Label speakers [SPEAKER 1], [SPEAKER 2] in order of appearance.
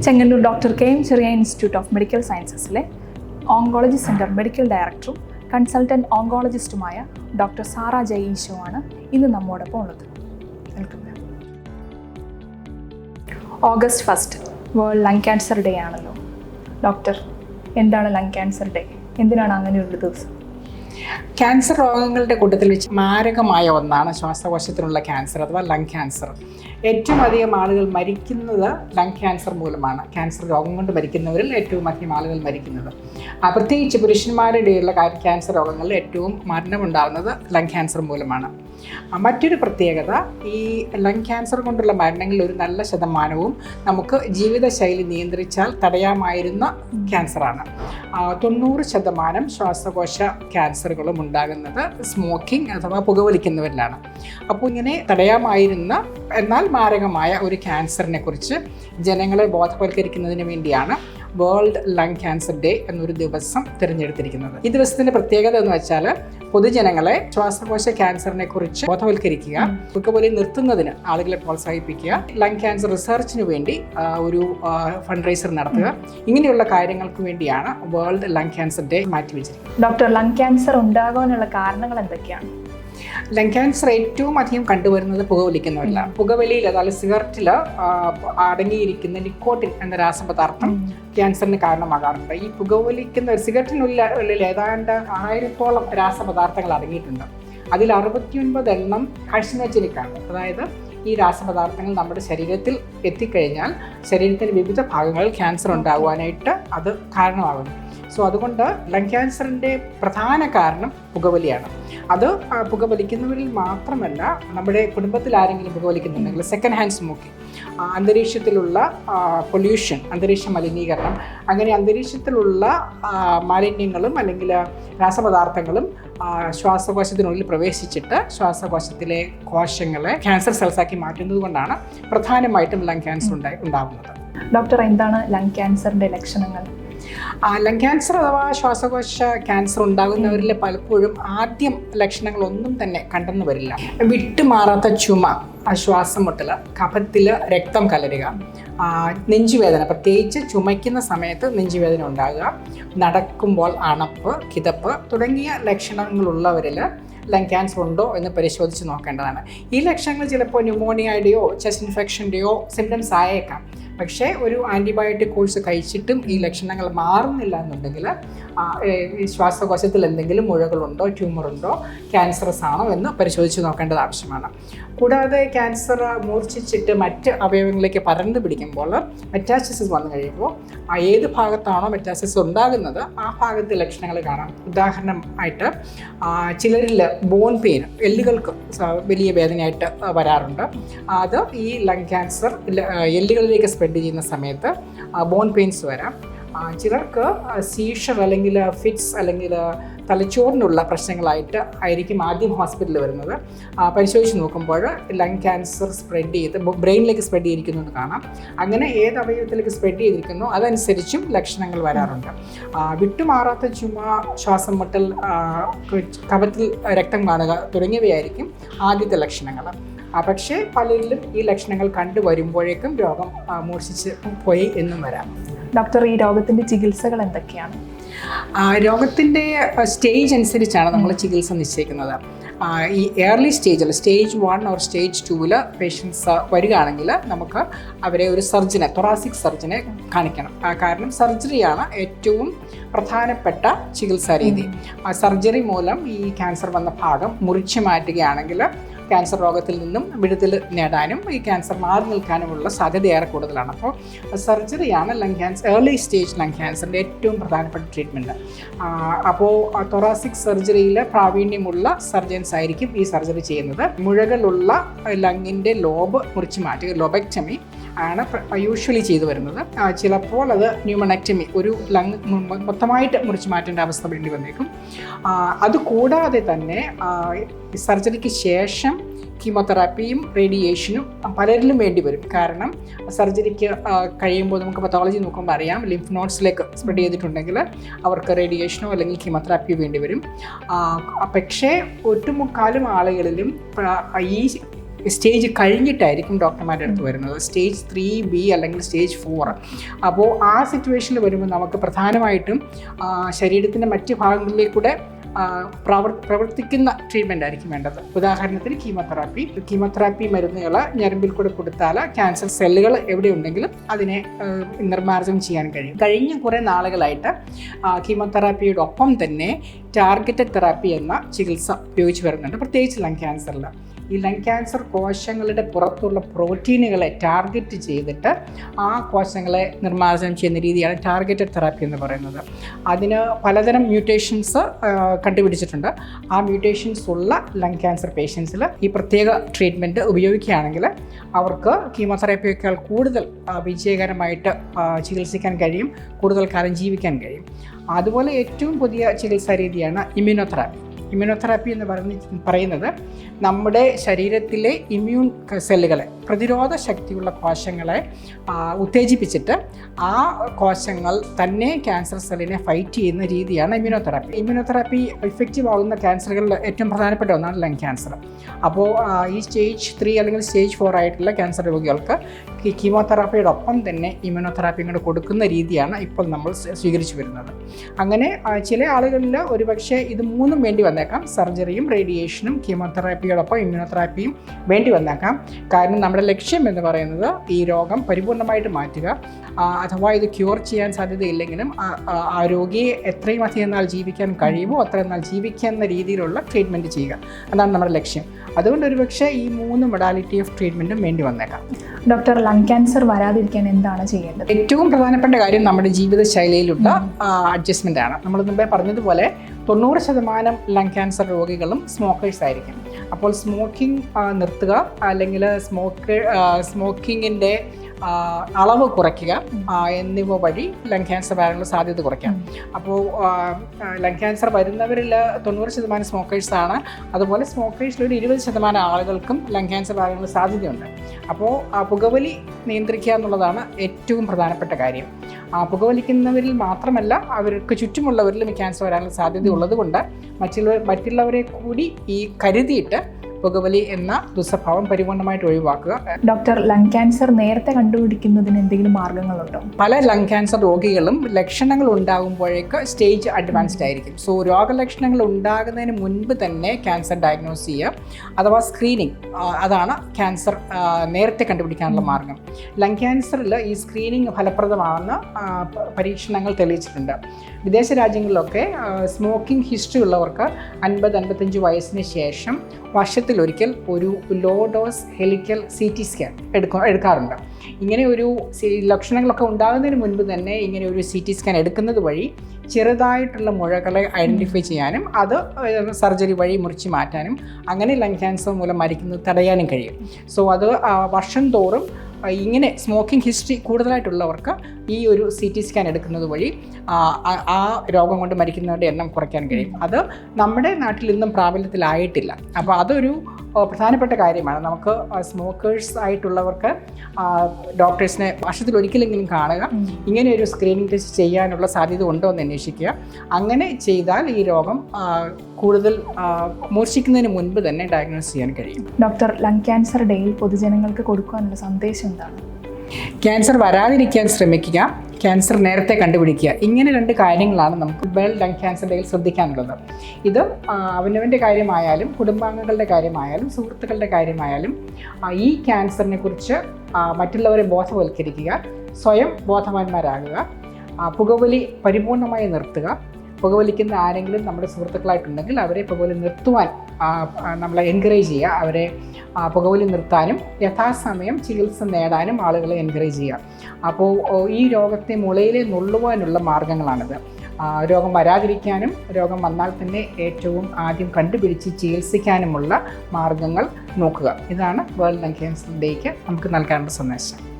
[SPEAKER 1] Chengannur doctor K M Cherian institute of medical സയൻസസിലെ oncology centre medical ഡയറക്ടറും consultant ഓങ്കോളജിസ്റ്റുമായ doctor Sara Jay ഈശോവാണ് ഇന്ന് നമ്മോടൊപ്പം ഉള്ളത്. Welcome August first world lung cancer day ആണല്ലോ. ഡോക്ടർ എന്താണ് ലങ് ക്യാൻസർ ഡേ എന്തിനാണ് അങ്ങനെയുള്ള ദിവസം?
[SPEAKER 2] ക്യാൻസർ രോഗങ്ങളുടെ കൂട്ടത്തിൽ വെച്ച് മാരകമായ ഒന്നാണ് ശ്വാസകോശത്തിനുള്ള ക്യാൻസർ അഥവാ ലങ് ക്യാൻസർ ഏറ്റവും അധികം ആളുകൾ മരിക്കുന്നത് ലങ് ക്യാൻസർ മൂലമാണ്. ക്യാൻസർ രോഗം കൊണ്ട് മരിക്കുന്നവരിൽ ഏറ്റവും അധികം ആളുകൾ മരിക്കുന്നത്. പ്രത്യേകിച്ച് പുരുഷന്മാരുടെയുള്ള കാ- ക്യാൻസർ രോഗങ്ങളിൽ ഏറ്റവും മരണമുണ്ടാകുന്നത് ലങ് ക്യാൻസർ മൂലമാണ്. മറ്റൊരു പ്രത്യേകത ഈ ലങ് ക്യാൻസർ കൊണ്ടുള്ള മരണങ്ങളിൽ ഒരു നല്ല ശതമാനവും നമുക്ക് ജീവിതശൈലി നിയന്ത്രിച്ചാൽ തടയാമായിരുന്ന ക്യാൻസറാണ് തൊണ്ണൂറ് ശതമാനം ശ്വാസകോശ ക്യാൻസറുകളും ഉണ്ടാകുന്നത് സ്മോക്കിംഗ് അഥവാ പുകവലിക്കുന്നവരിലാണ്. അപ്പോൾ ഇങ്ങനെ തടയാമായിരുന്ന എന്നാൽ മാരകമായ ഒരു ക്യാൻസറിനെ കുറിച്ച് ജനങ്ങളെ ബോധവൽക്കരിക്കുന്നതിന് വേണ്ടിയാണ് വേൾഡ് ലങ് ക്യാൻസർ ഡേ എന്നൊരു ദിവസം തിരഞ്ഞെടുത്തിരിക്കുന്നത്. ഈ ദിവസത്തിന്റെ പ്രത്യേകത എന്ന് വെച്ചാൽ പൊതുജനങ്ങളെ ശ്വാസകോശ ക്യാൻസറിനെ കുറിച്ച് ബോധവൽക്കരിക്കുക പുകവലി നിർത്തുന്നതിന് ആളുകളെ പ്രോത്സാഹിപ്പിക്കുക ലങ് ക്യാൻസർ റിസർച്ചിന് വേണ്ടി ഒരു ഫണ്ട് റൈസർ നടത്തുക. ഇങ്ങനെയുള്ള കാര്യങ്ങൾക്ക് വേണ്ടിയാണ് വേൾഡ് ലങ് ക്യാൻസർ ഡേ മാറ്റിവെച്ചിരിക്കുന്നത്.
[SPEAKER 1] ഡോക്ടർ ലങ് ക്യാൻസർ ഉണ്ടാകാനുള്ള കാരണങ്ങൾ എന്തൊക്കെയാണ്?
[SPEAKER 2] ലങ് ക്യാൻസർ ഏറ്റവും അധികം കണ്ടുവരുന്നത് പുകവലിക്കുന്നവരിലാണ് പുകവലിയിൽ അതായത് സിഗരറ്റിൽ അടങ്ങിയിരിക്കുന്ന നിക്കോട്ടിൻ എന്ന രാസപദാർത്ഥം ക്യാൻസറിന് കാരണമാകാറുണ്ട്. ഈ പുകവലിക്കുന്ന സിഗരറ്റിനുള്ളിൽ ഉള്ളിൽ ഏതാണ്ട് ആയിരത്തോളം രാസപദാർത്ഥങ്ങൾ അടങ്ങിയിട്ടുണ്ട്. അതിൽ അറുപത്തിയൊൻപത് എണ്ണം കാഴ്ചനോജനിക്കാണ്. അതായത് ഈ രാസപദാർത്ഥങ്ങൾ നമ്മുടെ ശരീരത്തിൽ എത്തിക്കഴിഞ്ഞാൽ ശരീരത്തിന്റെ വിവിധ ഭാഗങ്ങളിൽ ക്യാൻസർ ഉണ്ടാകുവാനായിട്ട് അത് കാരണമാകുന്നു. സോ അതുകൊണ്ട് ലങ് ക്യാൻസറിന്റെ പ്രധാന കാരണം പുകവലിയാണ്. അത് പുകവലിക്കുന്നവരിൽ മാത്രമല്ല നമ്മുടെ കുടുംബത്തിൽ ആരെങ്കിലും പുകവലിക്കുന്നുണ്ടെങ്കിൽ സെക്കൻഡ് ഹാൻഡ് സ്മോക്കിംഗ് അന്തരീക്ഷത്തിലുള്ള പൊല്യൂഷൻ അന്തരീക്ഷ മലിനീകരണം അങ്ങനെ അന്തരീക്ഷത്തിലുള്ള മാലിന്യങ്ങളും അല്ലെങ്കിൽ രാസപദാർത്ഥങ്ങളും ശ്വാസകോശത്തിനുള്ളിൽ പ്രവേശിച്ചിട്ട് ശ്വാസകോശത്തിലെ കോശങ്ങളെ ക്യാൻസർ സെൽസാക്കി മാറ്റുന്നത് കൊണ്ടാണ് പ്രധാനമായിട്ടും ലങ് ക്യാൻസർ ഉണ്ടായി ഉണ്ടാകുന്നത്
[SPEAKER 1] ഡോക്ടർ എന്താണ് ലങ് ക്യാൻസറിന്റെ ലക്ഷണങ്ങൾ?
[SPEAKER 2] ലങ് ക്യാൻസർ അഥവാ ശ്വാസകോശ ക്യാൻസർ ഉണ്ടാകുന്നവരിൽ പലപ്പോഴും ആദ്യം ലക്ഷണങ്ങളൊന്നും തന്നെ കണ്ടെന്ന് വരില്ല. വിട്ടുമാറാത്ത ചുമ ശ്വാസം മുട്ടൽ കഫത്തിൽ രക്തം കലരുക നെഞ്ചുവേദന പ്രത്യേകിച്ച് ചുമയ്ക്കുന്ന സമയത്ത് നെഞ്ചുവേദന ഉണ്ടാകുക നടക്കുമ്പോൾ അണപ്പ് കിതപ്പ് തുടങ്ങിയ ലക്ഷണങ്ങളുള്ളവരിൽ ലങ് ക്യാൻസർ ഉണ്ടോ എന്ന് പരിശോധിച്ച് നോക്കേണ്ടതാണ്. ഈ ലക്ഷണങ്ങൾ ചിലപ്പോൾ ന്യൂമോണിയയുടെയോ ചെസ്റ്റ് ഇൻഫെക്ഷന്റെയോ സിംറ്റംസ് ആയേക്കാം. പക്ഷേ ഒരു ആന്റിബയോട്ടിക് കോഴ്സ് കഴിച്ചിട്ടും ഈ ലക്ഷണങ്ങൾ മാറുന്നില്ല എന്നുണ്ടെങ്കിൽ ശ്വാസകോശത്തിൽ എന്തെങ്കിലും മുഴകളുണ്ടോ ട്യൂമറുണ്ടോ ക്യാൻസറസ് ആണോ എന്ന് പരിശോധിച്ച് നോക്കേണ്ടത് ആവശ്യമാണ്. കൂടാതെ ക്യാൻസർ മൂർച്ഛിച്ചിട്ട് മറ്റ് അവയവങ്ങളിലേക്ക് പരന്നു പിടിക്കുമ്പോൾ മെറ്റാസിസ് വന്നു കഴിയുമ്പോൾ ഏത് ഭാഗത്താണോ മെറ്റാസിസ് ഉണ്ടാകുന്നത് ആ ഭാഗത്തെ ലക്ഷണങ്ങൾ കാണാം. ഉദാഹരണം ആയിട്ട് ചിലരിൽ ബോൺ പെയിൻ എല്ലുകൾക്ക് വലിയ വേദനയായിട്ട് വരാറുണ്ട്. അത് ഈ ലങ് ക്യാൻസർ എല്ലുകളിലേക്ക് സ്പ്രെഡ് ചെയ്യുന്ന സമയത്ത് ബോൺ പെയിൻസ് വരാം. ചിലർക്ക് സീഷർ അല്ലെങ്കിൽ ഫിറ്റ്സ് അല്ലെങ്കിൽ തലച്ചോറിനുള്ള പ്രശ്നങ്ങളായിട്ട് ആയിരിക്കും ആദ്യം ഹോസ്പിറ്റലിൽ വരുന്നത്. പരിശോധിച്ച് നോക്കുമ്പോൾ ലങ് ക്യാൻസർ സ്പ്രെഡ് ചെയ്ത് ബ്രെയിനിലേക്ക് സ്പ്രെഡ് ചെയ്തിരിക്കുന്നു എന്ന് കാണാം. അങ്ങനെ ഏത് അവയവത്തിലേക്ക് സ്പ്രെഡ് ചെയ്തിരിക്കുന്നു അതനുസരിച്ചും ലക്ഷണങ്ങൾ വരാറുണ്ട്. വിട്ടുമാറാത്ത ചുമ ശ്വാസം മുട്ടൽ കവത്തിൽ രക്തം കാണുക തുടങ്ങിയവയായിരിക്കും ആദ്യത്തെ ലക്ഷണങ്ങൾ. പക്ഷേ പലരിലും ഈ ലക്ഷണങ്ങൾ കണ്ടുവരുമ്പോഴേക്കും രോഗം മൂർച്ഛിച്ച് പോയി എന്നും വരാം.
[SPEAKER 1] ഡോക്ടർ ഈ രോഗത്തിന്റെ ചികിത്സകൾ എന്തൊക്കെയാണ്?
[SPEAKER 2] രോഗത്തിന്റെ സ്റ്റേജ് അനുസരിച്ചാണ് നമ്മൾ ചികിത്സ നിശ്ചയിക്കുന്നത്. ഈ ഏർലി സ്റ്റേജിൽ സ്റ്റേജ് വൺ ഓർ സ്റ്റേജ് ടൂവിൽ പേഷ്യൻസ് വരികയാണെങ്കിൽ നമുക്ക് അവരെ ഒരു സർജനെ തൊറാസിക് സർജനെ കാണിക്കണം. കാരണം സർജറിയാണ് ഏറ്റവും പ്രധാനപ്പെട്ട ചികിത്സാ രീതി. സർജറി മൂലം ഈ ക്യാൻസർ വന്ന ഭാഗം മുറിച്ച് മാറ്റുകയാണെങ്കിൽ ക്യാൻസർ രോഗത്തിൽ നിന്നും വിടുതൽ നേടാനും ഈ ക്യാൻസർ മാറി നിൽക്കാനുമുള്ള സാധ്യത ഏറെ കൂടുതലാണ്. അപ്പോൾ സർജറിയാണ് lung cancer early stage lung ക്യാൻസറിന്റെ ഏറ്റവും പ്രധാനപ്പെട്ട ട്രീറ്റ്മെന്റ് അപ്പോൾ തൊറാസിക് സർജറിയിൽ പ്രാവീണ്യമുള്ള സർജൻസ് ആയിരിക്കും ഈ സർജറി ചെയ്യുന്നത്. മുഴകളുള്ള ലങ്ങിന്റെ ലോബ് മുറിച്ച് മാറ്റുക ലോബക്ടമി ആണ് യൂഷ്വലി ചെയ്തു വരുന്നത്. ചിലപ്പോൾ അത് ന്യൂമണക്റ്റമി ഒരു ലങ് മൊത്തമായിട്ട് മുറിച്ച് മാറ്റേണ്ട അവസ്ഥ വേണ്ടി വന്നേക്കും. അത് അതുകൂടാതെ തന്നെ സർജറിക്ക് ശേഷം കീമോതെറാപ്പിയും റേഡിയേഷനും പലരിലും വേണ്ടി വരും. കാരണം സർജറിക്ക് കഴിയുമ്പോൾ നമുക്ക് പത്തോളജി നോക്കുമ്പോൾ അറിയാം ലിംഫ് നോട്ട്സിലേക്ക് സ്പ്രെഡ് ചെയ്തിട്ടുണ്ടെങ്കിൽ അവർക്ക് റേഡിയേഷനോ അല്ലെങ്കിൽ കീമോതെറാപ്പിയോ വേണ്ടി വരും. പക്ഷേ ഒട്ടുമുക്കാലും ആളുകളിലും ഈ സ്റ്റേജ് കഴിഞ്ഞിട്ടായിരിക്കും ഡോക്ടർമാരുടെ അടുത്ത് വരുന്നത്. സ്റ്റേജ് ത്രീ ബി അല്ലെങ്കിൽ സ്റ്റേജ് ഫോർ അപ്പോൾ ആ സിറ്റുവേഷനിൽ വരുമ്പോൾ നമുക്ക് പ്രധാനമായിട്ടും ശരീരത്തിന്റെ മറ്റ് ഭാഗങ്ങളിലേക്കൂടെ പ്രവർത്തിക്കുന്ന ട്രീറ്റ്മെന്റ് ആയിരിക്കും വേണ്ടത്. ഉദാഹരണത്തിന് കീമോതെറാപ്പി. കീമോതെറാപ്പി മരുന്നുകൾ ഞരമ്പിൽ കൂടെ കൊടുത്താൽ ക്യാൻസർ സെല്ലുകൾ എവിടെ ഉണ്ടെങ്കിലും അതിനെ നിർമ്മാർജനം ചെയ്യാൻ കഴിയും. കഴിഞ്ഞ കുറേ നാളുകളായിട്ട് കീമോതെറാപ്പിയുടെ ഒപ്പം തന്നെ ടാർഗറ്റഡ് തെറാപ്പി എന്ന ചികിത്സ ഉപയോഗിച്ച് വരുന്നുണ്ട്. പ്രത്യേകിച്ച് ലങ് ക്യാൻസറിൽ ഈ ലങ് ക്യാൻസർ കോശങ്ങളുടെ പുറത്തുള്ള പ്രോട്ടീനുകളെ ടാർഗറ്റ് ചെയ്തിട്ട് ആ കോശങ്ങളെ നിർമ്മാർജനം ചെയ്യുന്ന രീതിയാണ് ടാർഗറ്റഡ് തെറാപ്പി എന്ന് പറയുന്നത്. അതിന് പലതരം മ്യൂട്ടേഷൻസ് കണ്ടുപിടിച്ചിട്ടുണ്ട്. ആ മ്യൂട്ടേഷൻസ് ഉള്ള ലങ് ക്യാൻസർ പേഷ്യൻസിൽ ഈ പ്രത്യേക ട്രീറ്റ്മെന്റ് ഉപയോഗിക്കുകയാണെങ്കിൽ അവർക്ക് കീമോതെറാപ്പിയേക്കാൾ കൂടുതൽ വിജയകരമായിട്ട് ചികിത്സിക്കാൻ കഴിയും കൂടുതൽ കാലം ജീവിക്കാൻ കഴിയും. അതുപോലെ ഏറ്റവും പുതിയ ചികിത്സാ രീതിയാണ് ഇമ്മ്യൂണോതെറാപ്പി എന്ന് പറഞ്ഞ് പറയുന്നത് നമ്മുടെ ശരീരത്തിലെ ഇമ്മ്യൂൺ സെല്ലുകളെ പ്രതിരോധ ശക്തിയുള്ള കോശങ്ങളെ ഉത്തേജിപ്പിച്ചിട്ട് ആ കോശങ്ങൾ തന്നെ ക്യാൻസർ സെല്ലിനെ ഫൈറ്റ് ചെയ്യുന്ന രീതിയാണ് ഇമ്മ്യൂണോതെറാപ്പി. ഇമ്മ്യൂണോതെറാപ്പി ഇഫക്റ്റീവ് ആകുന്ന ക്യാൻസറുകളിൽ ഏറ്റവും പ്രധാനപ്പെട്ട ഒന്നാണ് ലങ് ക്യാൻസർ അപ്പോൾ ഈ സ്റ്റേജ് ത്രീ അല്ലെങ്കിൽ സ്റ്റേജ് ഫോർ ആയിട്ടുള്ള ക്യാൻസർ രോഗികൾക്ക് ഈ കീമോതെറാപ്പിയുടെ ഒപ്പം തന്നെ ഇമ്മ്യൂണോതെറാപ്പിയും കൂടെ കൊടുക്കുന്ന രീതിയാണ് ഇപ്പോൾ നമ്മൾ സ്വീകരിച്ചു വരുന്നത്. അങ്ങനെ ചില ആളുകളിൽ ഒരുപക്ഷെ ഇത് മൂന്നും വേണ്ടി വന്നേക്കാം. സർജറിയും റേഡിയേഷനും കീമോതെറാപ്പിയോടൊപ്പം ഇമ്മ്യൂണോതെറാപ്പിയും വേണ്ടി വന്നേക്കാം. കാരണം നമ്മുടെ ലക്ഷ്യം എന്ന് പറയുന്നത് ഈ രോഗം പരിപൂർണമായിട്ട് മാറ്റുക. അഥവാ ഇത് ക്യൂർ ചെയ്യാൻ സാധ്യതയില്ലെങ്കിലും ആ രോഗിയെ എത്രയും അധികം നാൾ ജീവിക്കാൻ കഴിയുമോ അത്രയും നാൾ ജീവിക്കുന്ന രീതിയിലുള്ള ട്രീറ്റ്മെന്റ് ചെയ്യുക. അതാണ് നമ്മുടെ ലക്ഷ്യം. അതുകൊണ്ട് ഒരുപക്ഷെ ഈ മൂന്ന് മെഡാലിറ്റി ഓഫ് ട്രീറ്റ്മെന്റും വേണ്ടി വന്നേക്കാം.
[SPEAKER 1] ഡോക്ടർ ലങ് ക്യാൻസർ വരാതിരിക്കാൻ എന്താണ് ചെയ്യേണ്ടത്?
[SPEAKER 2] ഏറ്റവും പ്രധാനപ്പെട്ട കാര്യം നമ്മുടെ ജീവിതശൈലിയിലുള്ള അഡ്ജസ്റ്റ്മെന്റ് ആണ്. നമ്മൾ മുമ്പേ പറഞ്ഞതുപോലെ തൊണ്ണൂറ് ശതമാനം ലങ് ക്യാൻസർ രോഗികളും സ്മോക്കേഴ്സ് ആയിരിക്കും. അപ്പോൾ സ്മോക്കിംഗ് നിർത്തുക. അല്ലെങ്കിൽ സ്മോക്ക് സ്മോക്കിങ്ങിന്റെ അളവ് കുറയ്ക്കുക. എന്നിവ വഴി ലങ് ക്യാൻസർ വരാനുള്ള സാധ്യത കുറയ്ക്കാം. അപ്പോൾ ലങ് ക്യാൻസർ വരുന്നവരിൽ തൊണ്ണൂറ് ശതമാനം സ്മോക്കേഴ്സാണ് അതുപോലെ സ്മോക്കേഴ്സിൽ ഒരു ഇരുപത് ശതമാനം ആളുകൾക്കും ലങ് ക്യാൻസർ വരാനുള്ള സാധ്യതയുണ്ട്. അപ്പോൾ ആ പുകവലി നിയന്ത്രിക്കുക എന്നുള്ളതാണ് ഏറ്റവും പ്രധാനപ്പെട്ട കാര്യം. ആ പുകവലിക്കുന്നവരിൽ മാത്രമല്ല അവർക്ക് ചുറ്റുമുള്ളവരിലും ക്യാൻസർ വരാനുള്ള സാധ്യത ഉള്ളതുകൊണ്ട് മറ്റുള്ള മറ്റുള്ളവരെ കൂടി ഈ കരുതിയിട്ട് പുകവലി എന്ന ദുസ്വഭാവം പരിപൂർണമായിട്ട് ഒഴിവാക്കുക.
[SPEAKER 1] ഡോക്ടർ ലങ് ക്യാൻസർ നേരത്തെ കണ്ടുപിടിക്കുന്നതിന് എന്തെങ്കിലും മാർഗങ്ങളുണ്ടോ?
[SPEAKER 2] പല ലങ് ക്യാൻസർ രോഗികളും ലക്ഷണങ്ങൾ ഉണ്ടാകുമ്പോഴേക്ക് സ്റ്റേജ് അഡ്വാൻസ്ഡ് ആയിരിക്കും. സോ രോഗലക്ഷണങ്ങൾ ഉണ്ടാകുന്നതിന് മുൻപ് തന്നെ ക്യാൻസർ ഡയഗ്നോസ് ചെയ്യുക. അഥവാ സ്ക്രീനിങ് അതാണ് ക്യാൻസർ നേരത്തെ കണ്ടുപിടിക്കാനുള്ള മാർഗം. ലങ് ക്യാൻസറിൽ ഈ സ്ക്രീനിങ് ഫലപ്രദമാണെന്ന് പരീക്ഷണങ്ങൾ തെളിയിച്ചിട്ടുണ്ട്. വിദേശ രാജ്യങ്ങളിലൊക്കെ സ്മോക്കിംഗ് ഹിസ്റ്ററി ഉള്ളവർക്ക് അൻപത് അൻപത്തഞ്ച് വയസ്സിന് ശേഷം വർഷത്തിലൊരിക്കൽ ഒരു low dose helical C T scan എടുക്ക എടുക്കാറുണ്ട്. ഇങ്ങനെ ഒരു ലക്ഷണങ്ങളൊക്കെ ഉണ്ടാകുന്നതിന് മുൻപ് തന്നെ ഇങ്ങനെ ഒരു സി ടി സ്കാൻ എടുക്കുന്നത് വഴി ചെറുതായിട്ടുള്ള മുഴകളെ ഐഡന്റിഫൈ ചെയ്യാനും അത് സർജറി വഴി മുറിച്ച് മാറ്റാനും അങ്ങനെ ലങ് ക്യാൻസർ മൂലം മരിക്കുന്നത് തടയാനും കഴിയും. സോ അത് വർഷം തോറും ഇങ്ങനെ സ്മോക്കിംഗ് ഹിസ്റ്ററി കൂടുതലായിട്ടുള്ളവർക്ക് ഈ ഒരു സി ടി സ്കാൻ എടുക്കുന്നത് വഴി ആ, രോഗം കൊണ്ട് മരിക്കുന്നവരുടെ എണ്ണം കുറയ്ക്കാൻ കഴിയും. അത് നമ്മുടെ നാട്ടിൽ ഇന്നും പ്രാബല്യത്തിലായിട്ടില്ല. അപ്പോൾ അതൊരു പ്രധാനപ്പെട്ട കാര്യമാണ്. നമുക്ക് സ്മോക്കേഴ്സ് ആയിട്ടുള്ളവർക്ക് ഡോക്ടേഴ്സിനെ വർഷത്തിൽ ഒരിക്കലെങ്കിലും കാണുക. ഇങ്ങനെ ഒരു സ്ക്രീനിങ് ടെസ്റ്റ് ചെയ്യാനുള്ള സാധ്യത ഉണ്ടോ എന്ന് അന്വേഷിക്കുക. അങ്ങനെ ചെയ്താൽ ഈ രോഗം കൂടുതൽ മൂർച്ഛിക്കുന്നതിന് മുൻപ് തന്നെ ഡയഗ്നോസ് ചെയ്യാൻ കഴിയും.
[SPEAKER 1] ഡോക്ടർ ലങ് ക്യാൻസർ ഡേയിൽ പൊതുജനങ്ങൾക്ക് കൊടുക്കാനുള്ള സന്ദേശം എന്താണ്?
[SPEAKER 2] ക്യാൻസർ വരാതിരിക്കാൻ ശ്രമിക്കുക ക്യാൻസർ നേരത്തെ കണ്ടുപിടിക്കുക. ഇങ്ങനെ രണ്ട് കാര്യങ്ങളാണ് നമുക്ക് വെൽ ലങ് ക്യാൻസർ ഡേയിൽ ശ്രദ്ധിക്കാനുള്ളത്. ഇത് അവനവന്റെ കാര്യമായാലും കുടുംബാംഗങ്ങളുടെ കാര്യമായാലും സുഹൃത്തുക്കളുടെ കാര്യമായാലും ഈ ക്യാൻസറിനെ കുറിച്ച് മറ്റുള്ളവരെ ബോധവൽക്കരിക്കുക സ്വയം ബോധവാന്മാരാകുക പുകവലി പരിപൂർണമായി നിർത്തുക. പുകവലിക്കുന്ന ആരെങ്കിലും നമ്മുടെ സുഹൃത്തുക്കളായിട്ടുണ്ടെങ്കിൽ അവരെ പുകവലി നിർത്തുവാൻ നമ്മളെ എൻകറേജ് ചെയ്യുക അവരെ പുകവലി നിർത്താനും യഥാസമയം ചികിത്സ നേടാനും ആളുകളെ എൻകറേജ് ചെയ്യുക. അപ്പോൾ ഈ രോഗത്തെ മുളയിലെ നുള്ളുവാനുള്ള മാർഗങ്ങളാണിത്. രോഗം വരാതിരിക്കാനും രോഗം വന്നാൽ തന്നെ ഏറ്റവും ആദ്യം കണ്ടുപിടിച്ച് ചികിത്സിക്കാനുമുള്ള മാർഗങ്ങൾ നോക്കുക. ഇതാണ് വേൾഡ് ലങ് ക്യാൻസർ ഡേക്ക് നമുക്ക് നൽകാനുള്ള സന്ദേശം.